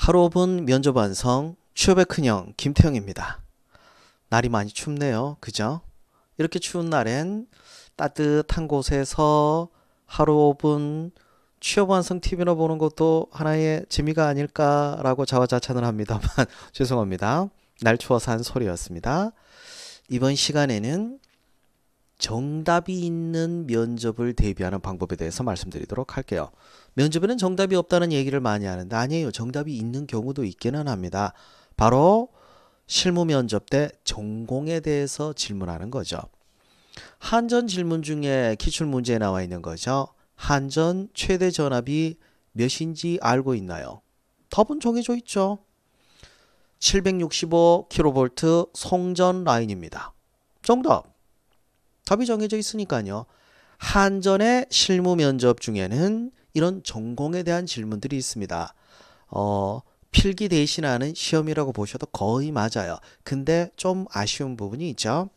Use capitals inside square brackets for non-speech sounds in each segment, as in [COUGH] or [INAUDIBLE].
하루 5분 면접 완성 취업의 큰형 김태형입니다. 날이 많이 춥네요. 그죠? 이렇게 추운 날엔 따뜻한 곳에서 하루 5분 취업 완성 TV나 보는 것도 하나의 재미가 아닐까라고 자화자찬을 합니다만 [LAUGHS] 죄송합니다. 날 추워서 한 소리였습니다. 이번 시간에는 정답이 있는 면접을 대비하는 방법에 대해서 말씀드리도록 할게요. 면접에는 정답이 없다는 얘기를 많이 하는데 아니에요. 정답이 있는 경우도 있기는 합니다. 바로 실무 면접 때 전공에 대해서 질문하는 거죠. 한전 질문 중에 기출 문제에 나와 있는 거죠. 한전 최대 전압이 몇인지 알고 있나요? 답은 정해져 있죠. 765kV 송전 라인입니다. 정답. 답이 정해져 있으니까요. 한전의 실무 면접 중에는 이런 전공에 대한 질문들이 있습니다. 어, 필기 대신하는 시험이라고 보셔도 거의 맞아요. 근데 좀 아쉬운 부분이 있죠.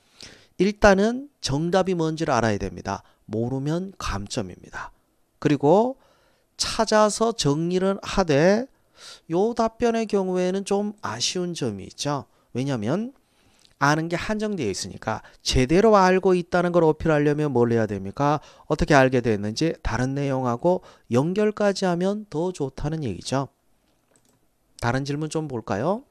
일단은 정답이 뭔지를 알아야 됩니다. 모르면 감점입니다. 그리고 찾아서 정리를 하되 요 답변의 경우에는 좀 아쉬운 점이 있죠. 왜냐하면 아는 게 한정되어 있으니까 제대로 알고 있다는 걸 어필하려면 뭘 해야 됩니까? 어떻게 알게 됐는지 다른 내용하고 연결까지 하면 더 좋다는 얘기죠. 다른 질문 좀 볼까요?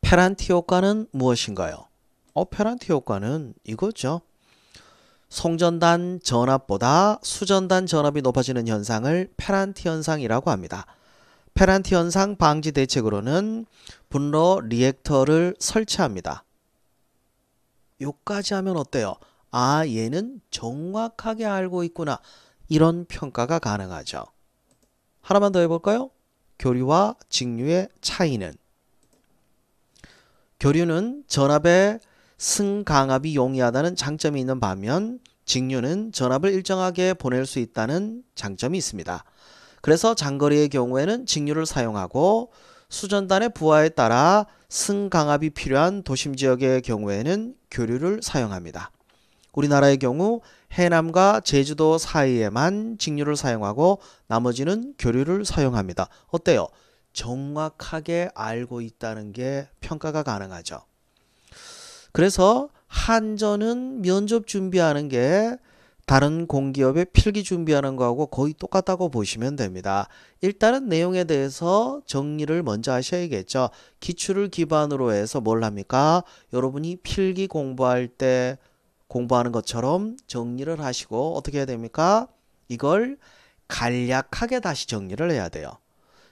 페란티 효과는 무엇인가요? 어, 페란티 효과는 이거죠. 송전단 전압보다 수전단 전압이 높아지는 현상을 페란티 현상이라고 합니다. 페란티 현상 방지 대책으로는 분로 리액터를 설치합니다. 요까지 하면 어때요? 아, 얘는 정확하게 알고 있구나. 이런 평가가 가능하죠. 하나만 더 해볼까요? 교류와 직류의 차이는 교류는 전압의 승강압이 용이하다는 장점이 있는 반면 직류는 전압을 일정하게 보낼 수 있다는 장점이 있습니다. 그래서 장거리의 경우에는 직류를 사용하고 수전단의 부하에 따라 승강압이 필요한 도심 지역의 경우에는 교류를 사용합니다. 우리나라의 경우 해남과 제주도 사이에만 직류를 사용하고 나머지는 교류를 사용합니다. 어때요? 정확하게 알고 있다는 게 평가가 가능하죠. 그래서 한전은 면접 준비하는 게 다른 공기업의 필기 준비하는 거하고 거의 똑같다고 보시면 됩니다. 일단은 내용에 대해서 정리를 먼저 하셔야겠죠. 기출을 기반으로 해서 뭘 합니까? 여러분이 필기 공부할 때 공부하는 것처럼 정리를 하시고 어떻게 해야 됩니까? 이걸 간략하게 다시 정리를 해야 돼요.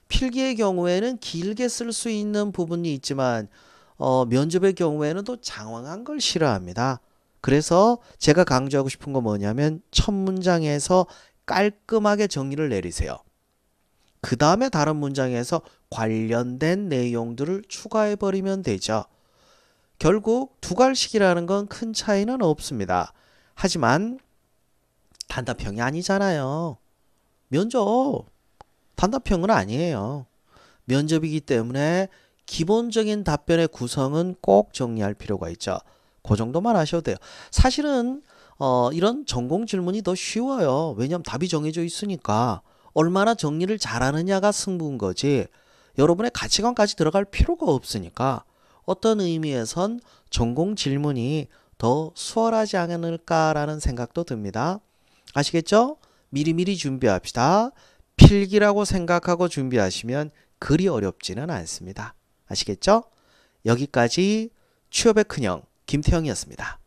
필기의 경우에는 길게 쓸 수 있는 부분이 있지만 어, 면접의 경우에는 또 장황한 걸 싫어합니다. 그래서 제가 강조하고 싶은 건 뭐냐면 첫 문장에서 깔끔하게 정리를 내리세요. 그 다음에 다른 문장에서 관련된 내용들을 추가해 버리면 되죠. 결국 두갈식이라는 건 큰 차이는 없습니다. 하지만 단답형이 아니잖아요. 면접 단답형은 아니에요. 면접이기 때문에 기본적인 답변의 구성은 꼭 정리할 필요가 있죠. 그 정도만 하셔도 돼요. 사실은 어, 이런 전공 질문이 더 쉬워요. 왜냐하면 답이 정해져 있으니까 얼마나 정리를 잘하느냐가 승부인 거지 여러분의 가치관까지 들어갈 필요가 없으니까 어떤 의미에선 전공 질문이 더 수월하지 않을까라는 생각도 듭니다. 아시겠죠? 미리미리 준비합시다. 필기라고 생각하고 준비하시면 그리 어렵지는 않습니다. 아시겠죠? 여기까지 취업의 큰형 김태형이었습니다.